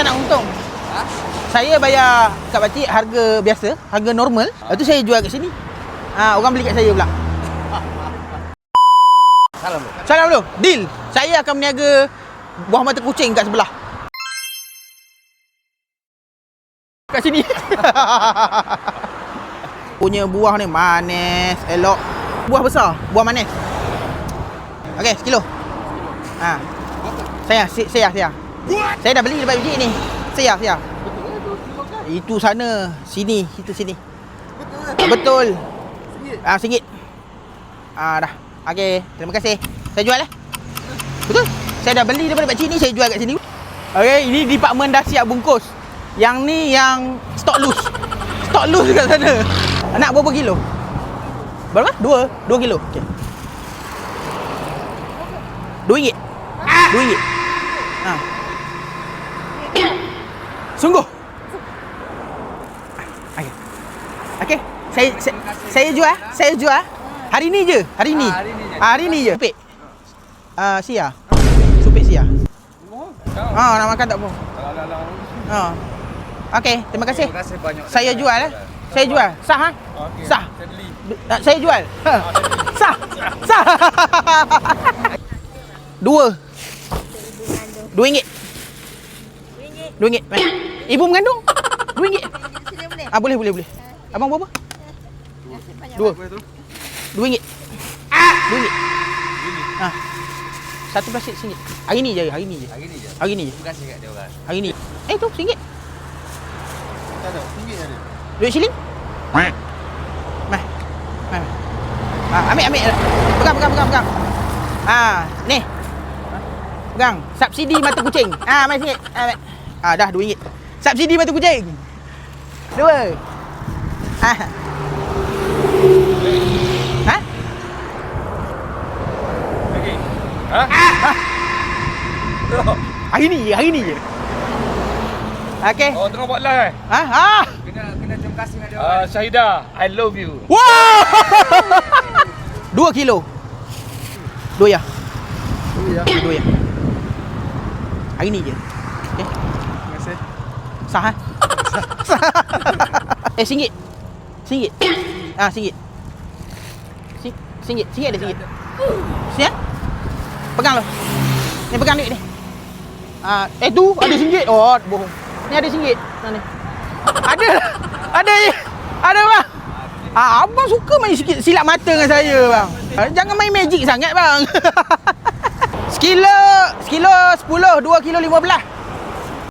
tak nak untung. Saya bayar kat batik harga biasa, harga normal. Lepas tu saya jual kat sini. Ha, orang beli kat saya pula. Salam bro. Salam dulu. Deal. Saya akan meniaga buah mata kucing kat sebelah. Kat sini. Punya buah ni manis, elok. Buah besar, buah manis. Okey, sekilo. Ha. Saya, saya, saya. Saya dah beli dekat biji ni. Saya, saya. Itu sana, sini, itu sini. Ah, Betul. Ah, singgit. Ah, dah. Okey, terima kasih. Saya jual eh. Betul? Saya dah beli daripada pakcik ni, saya jual kat sini. Okey, ini department dah siap bungkus. Yang ni yang stok loose. Stok loose kat sana. Nak berapa kilo? Berapa? Dua? Dua kilo? Okey. Dua ringgit? Dua ringgit? Ha. Sungguh? Okey. Okey. Saya, saya, saya jual, saya jual. Hari ni je, hari ni. Ah, hari ni je. Ah, hari ni je. Supik. Ah, sia. Supik sia. Ah, nak makan tak apa. Ah. Okey, terima kasih. Terima kasih banyak. Saya jual eh. Saya jual. Sah ha? Okey. Sah. Saya beli. Saya jual. Ha. Sah. Sah. Dua. Dua ringgit. Ringgit. Meh. Ibu mengandung? Dua ringgit. Ah, boleh, boleh, boleh. Abang berapa? Dua. Dua ringgit. Dua ringgit. Ah. Satu plastik singgit. Hari ni je, hari ni je. Hari ni je. Hari ni je. Terima kasih kat dia orang. Hari ni. Eh, tu singgit. Tak ada. Tinggi ada. Duit shilling? Meh. Meh. Meh. Ah, ambil, ambil. Pegang, pegang, pegang, pegang. Ah, ni. Pegang. Subsidi mata kucing. Ah, mai singgit. Ah, ambil. Ah dah RM2. Subsidi mata kucing. Dua. Ah. Ha? Lagi. Ha? Hari ni hari ni je. Okey. Oh, tengah buat live. Ha? Ah. Kena kena terima kasih kat dia Uh, orang. Syahidah, I love you. Wow! Dua kilo. Dua ya. Dua ya. Hari ni je. Okey. Terima kasih. Sah eh singgit. Singgit. Ah singgit. Si, singgit. Singgit ada singgit. Sini ah. Pegang lo. Ni pegang duit ni. Ah eh tu ada singgit. Oh bohong. Ni ada singgit. Mana ni? Ada. Ada. Ada bang. Ah, abang suka main sikit silap mata dengan saya bang. Ah, Jangan main magic sangat bang. sekilo, sekilo 10, 2 kilo 15.